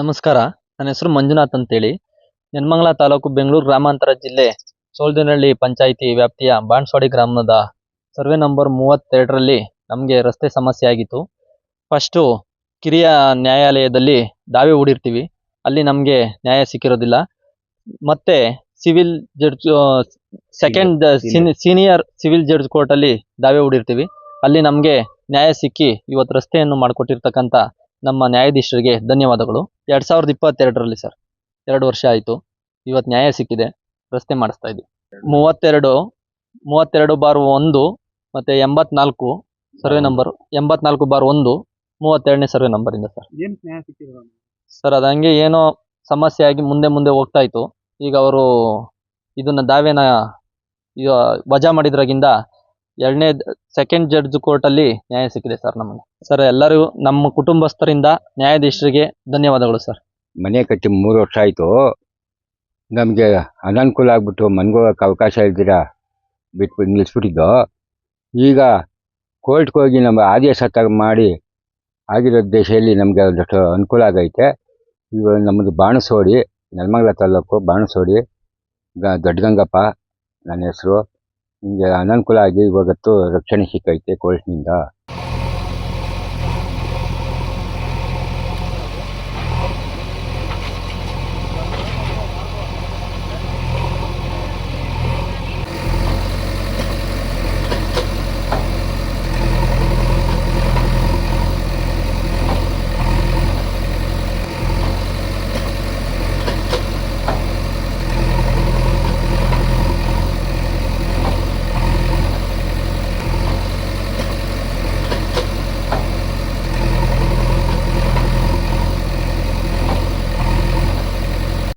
ನಮಸ್ಕಾರ. ನನ್ನ ಹೆಸರು ಮಂಜುನಾಥ್ ಅಂತೇಳಿ. ನೆನ್ಮಂಗಲ ತಾಲೂಕು ಬೆಂಗಳೂರು ಗ್ರಾಮಾಂತರ ಜಿಲ್ಲೆ ಸೋಲ್ದಿನಹಳ್ಳಿ ಪಂಚಾಯಿತಿ ವ್ಯಾಪ್ತಿಯ ಬಾಣಸ್ವಾಡಿ ಗ್ರಾಮದ ಸರ್ವೆ ನಂಬರ್ ಮೂವತ್ತೆರಡರಲ್ಲಿ ನಮಗೆ ರಸ್ತೆ ಸಮಸ್ಯೆ ಆಗಿತ್ತು. ಫಸ್ಟು ಕಿರಿಯ ನ್ಯಾಯಾಲಯದಲ್ಲಿ ದಾವೆ ಹೂಡಿರ್ತೀವಿ. ಅಲ್ಲಿ ನಮಗೆ ನ್ಯಾಯ ಸಿಕ್ಕಿರೋದಿಲ್ಲ. ಮತ್ತೆ civil judge second senior civil judge ಕೋರ್ಟಲ್ಲಿ ದಾವೆ ಹೂಡಿರ್ತೀವಿ. ಅಲ್ಲಿ ನಮಗೆ ನ್ಯಾಯ ಸಿಕ್ಕಿ ಇವತ್ತು ರಸ್ತೆಯನ್ನು ಮಾಡಿಕೊಟ್ಟಿರ್ತಕ್ಕಂಥ ನಮ್ಮ ನ್ಯಾಯಾಧೀಶರಿಗೆ ಧನ್ಯವಾದಗಳು. ಎರಡು ಸಾವಿರದ ಇಪ್ಪತ್ತೆರಡರಲ್ಲಿ ಸರ್ ಎರಡು ವರ್ಷ ಆಯಿತು. ಇವತ್ತು ನ್ಯಾಯ ಸಿಕ್ಕಿದೆ. ರಸ್ತೆ ಮಾಡಿಸ್ತಾ ಇದ್ವಿ. ಮೂವತ್ತೆರಡು ಮೂವತ್ತೆರಡು ಬಾರ್ ಒಂದು ಮತ್ತೆ ಎಂಬತ್ನಾಲ್ಕು ಸರ್ವೆ ನಂಬರ್ ಎಂಬತ್ನಾಲ್ಕು ಬಾರ್ ಒಂದು ಮೂವತ್ತೆರಡನೇ ಸರ್ವೆ ನಂಬರಿಂದ ಸರ್. ಏನು ನ್ಯಾಯ ಸರ್ ಅದು ಹಂಗೆ ಏನೋ ಸಮಸ್ಯೆ ಆಗಿ ಮುಂದೆ ಮುಂದೆ ಹೋಗ್ತಾ ಇತ್ತು. ಈಗ ಅವರು ಇದನ್ನ ದಾವೆನ ವಜಾ ಮಾಡಿದ್ರಾಗಿಂದ ಎರಡನೇ ಸೆಕೆಂಡ್ ಜಡ್ಜ್ ಕೋರ್ಟಲ್ಲಿ ನ್ಯಾಯ ಸಿಕ್ಕಿದೆ ಸರ್ ನಮಗೆ. ಸರ್ ಎಲ್ಲರೂ ನಮ್ಮ ಕುಟುಂಬಸ್ಥರಿಂದ ನ್ಯಾಯಾಧೀಶರಿಗೆ ಧನ್ಯವಾದಗಳು ಸರ್ ಮನೆ ಕಟ್ಟಿ ಮೂರು ವರ್ಷ ಆಯಿತು. ನಮಗೆ ಅನನುಕೂಲ ಆಗ್ಬಿಟ್ಟು ಮನ್ಗೋಗಕ್ಕೆ ಅವಕಾಶ ಇಲ್ದಿರ? ಬಿಟ್ಬಿಟ್ಟು ನಿಲ್ಲಿಸ್ಬಿಟ್ಟಿದ್ದು. ಈಗ ಕೋರ್ಟ್ಗೆ ಹೋಗಿ ನಮ್ಮ ಆದೇಶ ತಗ ಮಾಡಿ ಆಗಿರೋ ದೇಶದಲ್ಲಿ ನಮಗೆ ಒಂದಷ್ಟು ಅನುಕೂಲ ಆಗೈತೆ. ಈಗ ನಮ್ಮದು ಬಾಣಸೋಡಿ, ನೆಲಮಂಗಲ ತಾಲೂಕು ಬಾಣಸೋಡಿ, ಗ ದೊಡ್ಡಗಂಗಪ್ಪ, ನನ್ನ ಹೆಸರು. ನಿಮಗೆ ಅನನುಕೂಲ ಆಗಿ ಇವಾಗತ್ತು ರಕ್ಷಣೆ ಸಿಕ್ಕೈತೆ ಕೋರ್ಟ್ನಿಂದ.